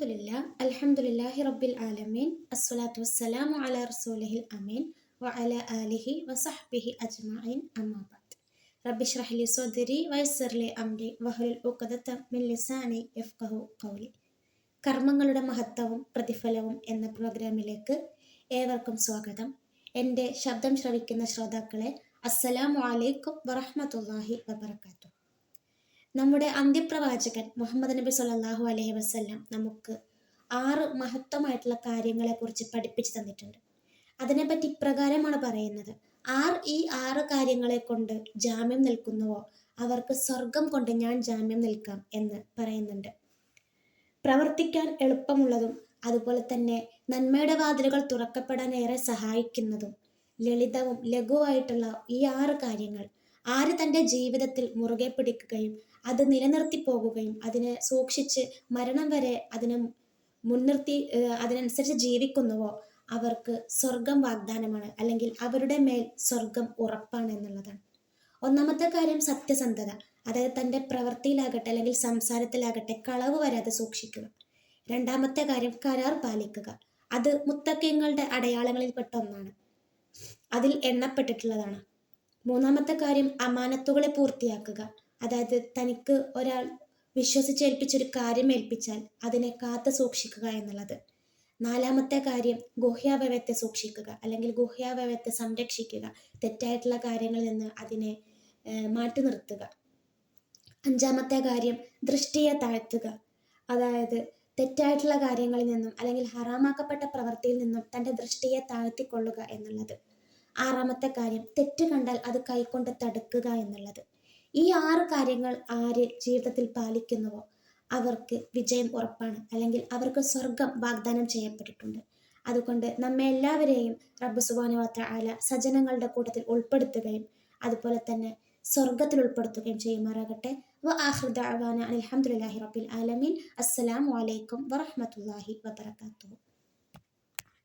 അൽഹംദുലില്ലാ لله റബ്ബിൽ വസ്സലാമു على رسوله അമീൻ. وعلى ആലിഹി വസഹ്ബിഹി അജ്മഈൻ അമ്മാ بعد റബ്ബി اشرح لي صدري ويسر لي അംരി വഹ്ലുൽ ഉഖദത മിൻ ലിസാനി യഫ്ഖഹു ഖൗലി. കർമ്മങ്ങളുടെ മഹത്വവും പ്രതിഫലവും എന്ന പ്രോഗ്രാമിലേക്ക് ഏവർക്കും സ്വാഗതം. എന്റെ ശബ്ദം ശ്രവിക്കുന്ന ശ്രോതാക്കളെ അസ്സലാമു അലൈക്കും വറഹ്മത്തുള്ളാഹി വബറകാതുഹു. നമ്മുടെ അന്ത്യപ്രവാചകൻ മുഹമ്മദ് നബി സല്ലാഹു അലഹി വസ്ല്ലാം നമുക്ക് ആറ് മഹത്വമായിട്ടുള്ള കാര്യങ്ങളെക്കുറിച്ച് പഠിപ്പിച്ചു തന്നിട്ടുണ്ട്. അതിനെപ്പറ്റി ഇപ്രകാരമാണ് പറയുന്നത്. ആർ ഈ ആറ് കാര്യങ്ങളെ കൊണ്ട് ജാമ്യം നിൽക്കുന്നുവോ? അവർക്ക് സ്വർഗം കൊണ്ട് ഞാൻ ജാമ്യം നിൽക്കാം എന്ന് പറയുന്നുണ്ട്. പ്രവർത്തിക്കാൻ എളുപ്പമുള്ളതും അതുപോലെ തന്നെ നന്മയുടെ വാതിലുകൾ തുറക്കപ്പെടാൻ ഏറെ സഹായിക്കുന്നതും ലളിതവും ലഘുവായിട്ടുള്ള ഈ ആറ് കാര്യങ്ങൾ ആര് തന്റെ ജീവിതത്തിൽ മുറുകെ പിടിക്കുകയും അത് നിലനിർത്തി പോകുകയും അതിനെ സൂക്ഷിച്ച് മരണം വരെ അതിനെ മുൻനിർത്തി അതിനനുസരിച്ച് ജീവിക്കുന്നുവോ അവർക്ക് സ്വർഗം വാഗ്ദാനമാണ്. അല്ലെങ്കിൽ അവരുടെ മേൽ സ്വർഗം ഉറപ്പാണ് എന്നുള്ളതാണ്. ഒന്നാമത്തെ കാര്യം സത്യസന്ധത. അതായത് തന്റെ പ്രവൃത്തിയിലാകട്ടെ അല്ലെങ്കിൽ സംസാരത്തിലാകട്ടെ കളവ് വരാതെ സൂക്ഷിക്കുക. രണ്ടാമത്തെ കാര്യം കരാർ പാലിക്കുക. അത് മുത്തക്കയങ്ങളുടെ അടയാളങ്ങളിൽപ്പെട്ട ഒന്നാണ്. അതിൽ എണ്ണപ്പെട്ടിട്ടുള്ളതാണ്. മൂന്നാമത്തെ കാര്യം അമാനത്തുകളെ പൂർത്തിയാക്കുക. അതായത് തനിക്ക് ഒരാൾ വിശ്വസിച്ചേൽപ്പിച്ചൊരു കാര്യം ഏൽപ്പിച്ചാൽ അതിനെ കാത്തു സൂക്ഷിക്കുക എന്നുള്ളത്. നാലാമത്തെ കാര്യം ഗുഹ്യാവയവത്തെ സൂക്ഷിക്കുക അല്ലെങ്കിൽ ഗുഹ്യാവയവത്തെ സംരക്ഷിക്കുക. തെറ്റായിട്ടുള്ള കാര്യങ്ങളിൽ നിന്ന് അതിനെ മാറ്റി നിർത്തുക. അഞ്ചാമത്തെ കാര്യം ദൃഷ്ടിയെ താഴ്ത്തുക. അതായത് തെറ്റായിട്ടുള്ള കാര്യങ്ങളിൽ നിന്നും അല്ലെങ്കിൽ ഹറാമാക്കപ്പെട്ട പ്രവൃത്തിയിൽ നിന്നും തന്റെ ദൃഷ്ടിയെ താഴ്ത്തിക്കൊള്ളുക എന്നുള്ളത്. ആറാമത്തെ കാര്യം തെറ്റ് കണ്ടാൽ അത് കൈകൊണ്ട് തടുക്കുക എന്നുള്ളത്. ഈ ആറ് കാര്യങ്ങൾ ആര് ജീവിതത്തിൽ പാലിക്കുന്നുവോ? അവർക്ക് വിജയം ഉറപ്പാണ്. അല്ലെങ്കിൽ അവർക്ക് സ്വർഗം വാഗ്ദാനം ചെയ്യപ്പെട്ടിട്ടുണ്ട്. അതുകൊണ്ട് നമ്മെ എല്ലാവരെയും റബ്ബ് സുബാന ആല സജനങ്ങളുടെ കൂട്ടത്തിൽ ഉൾപ്പെടുത്തുകയും അതുപോലെ തന്നെ സ്വർഗത്തിൽ ഉൾപ്പെടുത്തുകയും ചെയ്യുമാറാകട്ടെ. അലഹമുല്ലാഹി റബ്ബിൽ ആലമീൻ. അസ്സലാമു അലൈക്കും വറഹ്മത്തുള്ളാഹി വബറകാതുഹു.